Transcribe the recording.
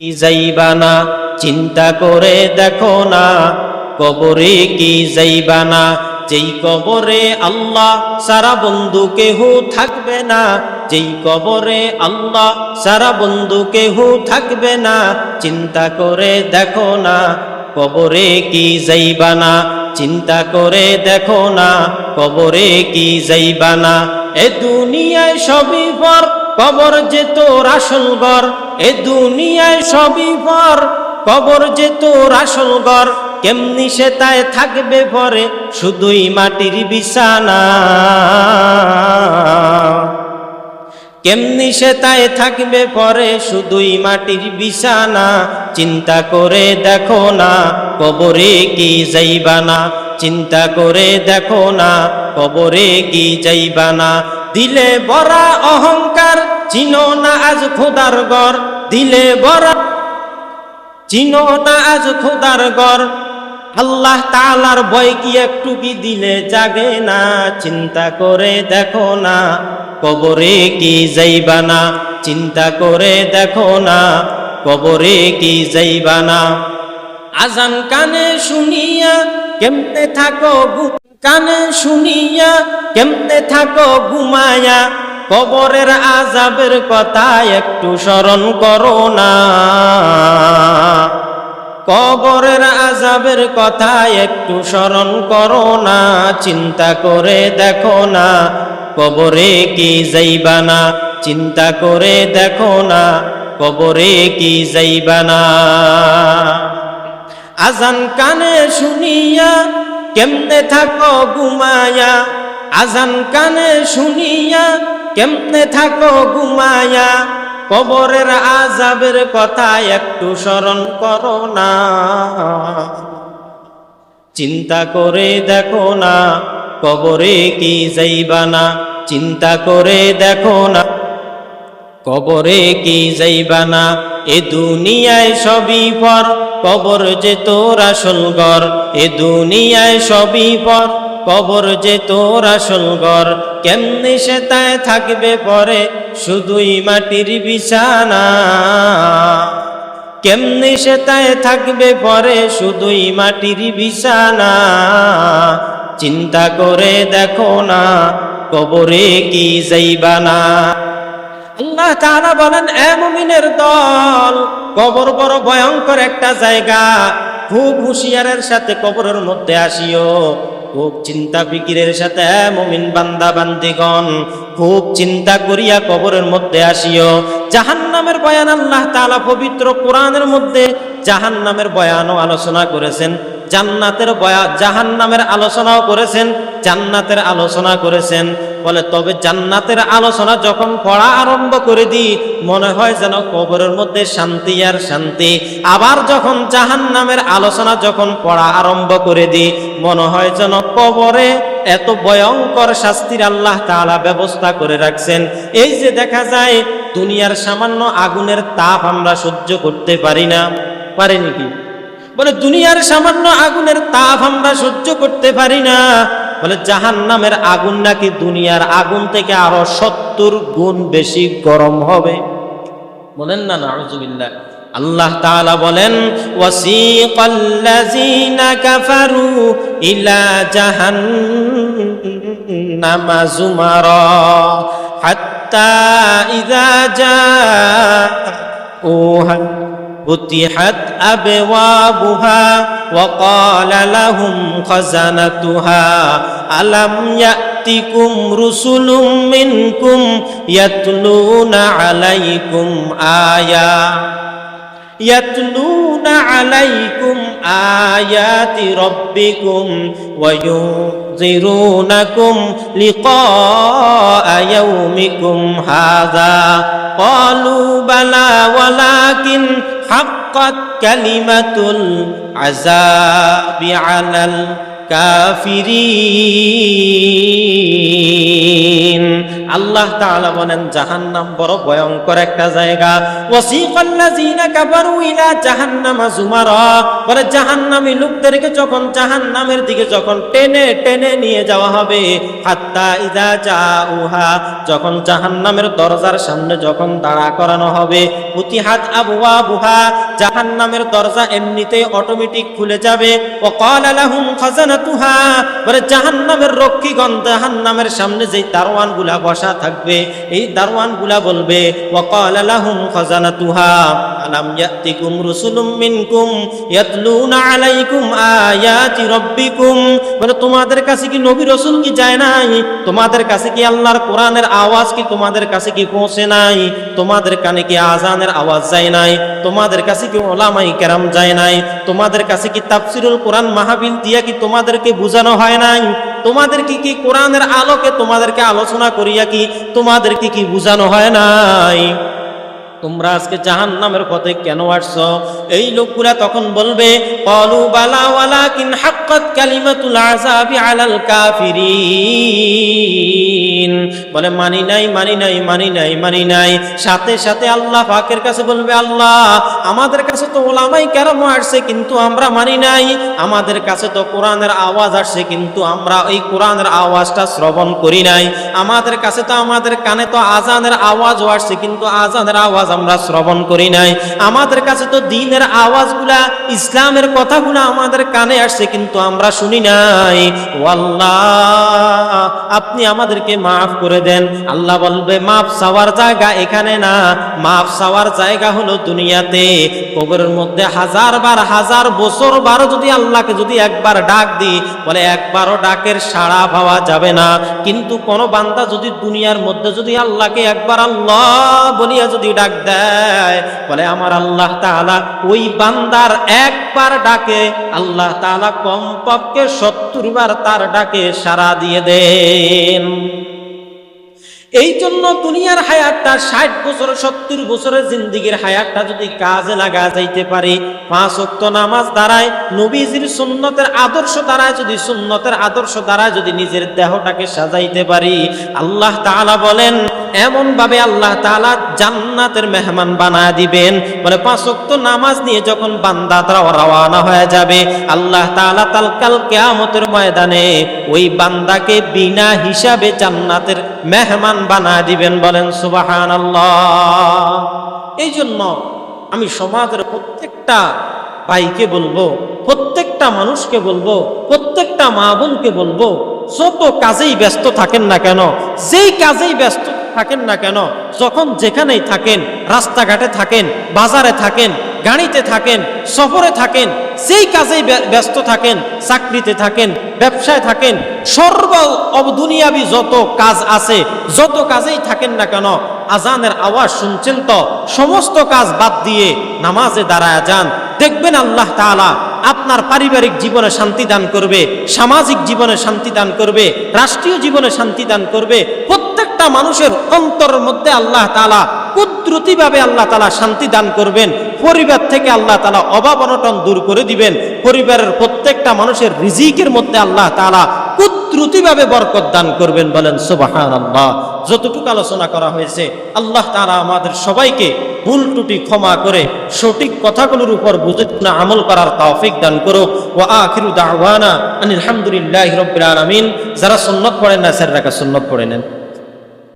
কি যাইবানা চিন্তা করে দেখো না। কবরে কি যাইবানা যেই কবরে আল্লাহ, সারা বন্ধু কেহ থাকবে না। যেই কবরে আল্লাহ, সারা বন্ধু কেহ থাকবে না। চিন্তা করে দেখো না। কবরে কি যাইবানা চিন্তা করে দেখো না। কবরে কি যাইবানা এ দুনিয়ায় সবই পর কবর যে তোর আসল ঘর। এ দুনিয়ায় সবই পর কবর যে তোর আসল ঘর। কেমনি সে তাই থাকবে পরে শুধুই মাটির বিছানা। কেমনি সে তাই থাকবে পরে শুধুই মাটির বিছানা। চিন্তা করে দেখো না, কবরে কি যাইবানা। চিন্তা করে দেখো না, কবরে কি যাইবানা। দিলে বড়া অহংকার, চিনো না আজ খোদার গর দিলে বড়া চিনো না আজ খোদার গর আল্লাহ তালার বই কি একটু কি দিলে জাগে না। চিন্তা করে দেখো না, কবরে কি যাইবা না। চিন্তা করে দেখো না, কবরে কি যাইবা না। আজান কানে শুনিয়া কেমতে থাকো কানে শুনিয়া কেমতে থাকো ঘুমায়া। কবরের আজাবের কথা একটু স্মরণ করো না। কবরের আজাবের কথা একটু স্মরণ করো না, চিন্তা করে দেখো না। কবরে কি যাইবানা চিন্তা করে দেখো না। কবরে কি যাইবানা আজান কানে শুনিয়া কেমনে থাকো ঘুমায়া আজান কানে শুনিয়া কেমনে থাকো ঘুমায়া? কবরের আজাবের কথা একটু স্মরণ করো না। চিন্তা করে দেখো না, কবরে কি যাইবা না। চিন্তা করে দেখো না, কবরে কি যাইবা না। এ দুনিয়ায় সবই পর, কবর যে তোর আসল ঘর। এ দুনিয়ায় সবই পর, কবর যে তোর আসল ঘর। কেমনি সে তাই থাকবে পরে? শুধুই মাটির বিছানা। কেমনি সে তাই থাকবে পরে? শুধুই মাটির বিছানা। চিন্তা করে দেখো না, কবরে কি যাইবা না। আল্লাহ তাআলা বলেন, এ মুমিনের দল, কবর বড় ভয়ঙ্কর একটা জায়গা। খুব হুঁশিয়ারের সাথে কবরের মধ্যে আসিও। খুব চিন্তা ফিকিরের সাথে মমিন বান্দা বান্দিগণ, খুব চিন্তা করিয়া কবরের মধ্যে আসিও। জাহান নামের বয়ান আল্লাহ তালা পবিত্র কোরআনের মধ্যে জাহান নামের বয়ানও আলোচনা করেছেন। জান্নাতের বয়া জাহান্নামের আলোচনাও করেছেন, জান্নাতের আলোচনা করেছেন। বলে, তবে জান্নাতের আলোচনা যখন পড়া আরম্ভ করে দিই, মনে হয় যেন কবরের মধ্যে শান্তি আর শান্তি। আবার যখন জাহান্নামের আলোচনা যখন পড়া আরম্ভ করে দিই, মনে হয় যেন কবরে এত ভয়ঙ্কর শাস্তির আল্লাহ তাআলা ব্যবস্থা করে রাখছেন। এই যে দেখা যায়, দুনিয়ার সামান্য আগুনের তাপ আমরা সহ্য করতে পারি না। পারি নাকি বলে, দুনিয়ার সামান্য আগুনের তাপ আমরা সহ্য করতে পারি না। বলে জাহান নামের আগুন নাকি দুনিয়ার আগুন থেকে আরও সত্তর গুণ বেশি গরম হবে? বলেন না, নাউজুবিল্লাহ। আল্লাহ তাআলা বলেন, ওয়াসিকাল্লাযীনা হাত্তা فتحت أبوابها وقال لهم خزنتها ألم يأتكم رسل منكم يتلون عليكم آيات يتلون عليكم آيات ربكم وينذرونكم لقاء يومكم هذا قالوا بلى ولكن حقت كلمة العذاب على الكافرين. আল্লাহ তাআলা বলেন, জাহান্নাম বড় ভয়ঙ্কর একটা জায়গা। ওয়াসিকাল্লাযীনা কাফারু ইলা জাহান্নামা যুমারা বলে, জাহান্নামী লোকদেরকে যখন জাহান্নামের দিকে যখন টেনে টেনে নিয়ে যাওয়া হবে, হাত্তা ইদা জাউহা, যখন জাহান্নামের দরজার সামনে যখন দাঁড়া করানো হবে ফুতিহাত আবওয়াবুহা, জাহান্নামের দরজা এমনিতেই অটোমেটিক খুলে যাবে। ও ক্বালা লাহুম খাজানাতুহা, বলে, জাহান্নামের রক্ষীগণ জাহান্নামের সামনে যেই দারওয়ানগুলা বসা থাকবে। এই দারওয়ানগুলা বলবে আলাইকুম বলে, তোমাদের কাছে কি নবী রসুল কি যায় নাই? তোমাদের কাছে কি আল্লাহর কোরআনের আওয়াজ কি তোমাদের কাছে কি পৌঁছে নাই? তোমাদের কানে কি আজানের আওয়াজ যায় নাই? তোমাদের কাছে কি ওলামাই কেরাম যায় নাই? তোমাদের কাছে কি তাফসিরুল কোরআন মাহফিল দিয়া কি তোমাদেরকে বোঝানো হয় নাই? তোমাদের কি কি কোরআনের আলোকে তোমাদেরকে আলোচনা করিয়া কি তোমাদের কি কি বুঝানো হয় নাই? তোমরা আজকে জাহান নামের পথে কেন আসছো? এই লোকগুলা তখন বলবে বালা মানি নাই মানি নাই মানি নাই মানি নাই। সাথে সাথে আল্লাহ পাকের কাছে বলবে, আল্লাহ, আমাদের কাছে তো ওলামাই কেরাম আসছে কিন্তু আমরা মানি নাই। আমাদের কাছে তো কোরআনের আওয়াজ আসছে কিন্তু আমরা এই কোরআনের আওয়াজটা শ্রবণ করি নাই। আমাদের কাছে তো আমাদের কানে তো আজানের আওয়াজও আসছে কিন্তু আজানের আওয়াজ আমরা শ্রবণ করি নাই। আমাদের কাছে তো দিনের আওয়াজগুলা, ইসলামের কথাগুলা আমাদের কানে আসছে, কিন্তু আমরা শুনি নাই। আপনি আমাদেরকে মাফ করে দেন। আল্লাহ বলবে, মাফ চাওয়ার জায়গা এখানে না। মাফ চাওয়ার জায়গা হলো দুনিয়াতে। কবরের মধ্যে হাজার বার, হাজার বছর বারো যদি আল্লাহকে যদি একবার ডাক দিই, বলে একবারও ডাকের সাড়া পাওয়া যাবে না। কিন্তু কোন বান্দা যদি দুনিয়ার মধ্যে যদি আল্লাহকে একবার আল্লাহ বলিয়া যদি ডাক দেয়। বলে আমার আল্লাহ তাআলা ওই বান্দার একবার ডাকে, আল্লাহ তাআলা কমপক্ষে সত্তর বার তার ডাকে সাড়া দিয়ে দেন। এই জন্য দুনিয়ার হায়াতটা ষাট বছর, সত্তর বছরের জিন্দিগির হায়াতটা যদি কাজে লাগা যাইতে পারে, পাঁচ অক্ত নামাজ দ্বারায় নবীজির সুন্নতের আদর্শ দ্বারায় যদি, সুন্নতের আদর্শ দ্বারায় যদি নিজের দেহটাকে সাজাইতে পারি, আল্লাহ তাআলা বলেন এমন ভাবে আল্লাহ তাআলা জান্নাতের মেহমান বানায় দিবেন। বলে পাঁচ অক্ত নামাজ নিয়ে যখন বান্দা তারা রওয়ানা হয়ে যাবে, আল্লাহ তাআলা তালকাল কিয়ামতের ময়দানে ওই বান্দাকে বিনা হিসাবে জান্নাতের মেহমান বানায় দিবেন বলেন সুবহানাল্লাহ। এই জন্য আমি সমাজের প্রত্যেকটা ভাইকে বলব, প্রত্যেকটা মানুষকে বলব, প্রত্যেকটা মা বোনকে বলব, যত কাজেই ব্যস্ত থাকেন না কেন, যেই কাজেই ব্যস্ত থাকেন না কেন? যখন যেখানেই থাকেন, রাস্তাঘাটে থাকেন, বাজারে থাকেন, গাড়িতে থাকেন, সফরে থাকেন, যেই কাজেই ব্যস্ত থাকেন, চাকরিতে থাকেন, ব্যবসায় থাকেন, সর্ব অবদুনিয়াবি যত কাজ আছে, যত কাজেই থাকেন না কেন, আজানের আওয়াজ শুনছেন তো? সমস্ত কাজ বাদ দিয়ে নামাজে দাঁড়ায় যান। দেখবেন আল্লাহ তাআলা আপনার পারিবারিক জীবনে শান্তি দান করবে, সামাজিক জীবনে শান্তি দান করবে, রাষ্ট্রীয় জীবনে শান্তি দান করবে প্রত্যেকটা মানুষের অন্তরের মধ্যে আল্লাহ তাআলা কুদরতিভাবে আল্লাহ তালা শান্তি দান করবেন, পরিবার থেকে আল্লাহ তালা অভাব অনটন দূর করে দিবেন, পরিবারের প্রত্যেকটা মানুষের রিজিকের মধ্যে আল্লাহ তাআলা কুদরতিভাবে বরকত দান করবেন বলেন সুবহানাল্লাহ। যতটুকু আলোচনা করা হয়েছে, আল্লাহ তাআলা আমাদের সবাইকে ভুল ত্রুটি ক্ষমা করে সঠিক কথাগুলোর উপর বুঝে শুনে আমল করার তৌফিক দান করো ওয়া আখিরু দাওয়ানা আনিল হামদুলিল্লাহি রাব্বিল আলামিন। যারা সুন্নাত পড়েন না স্যার রাখা সুন্নাত পড়ে নেন।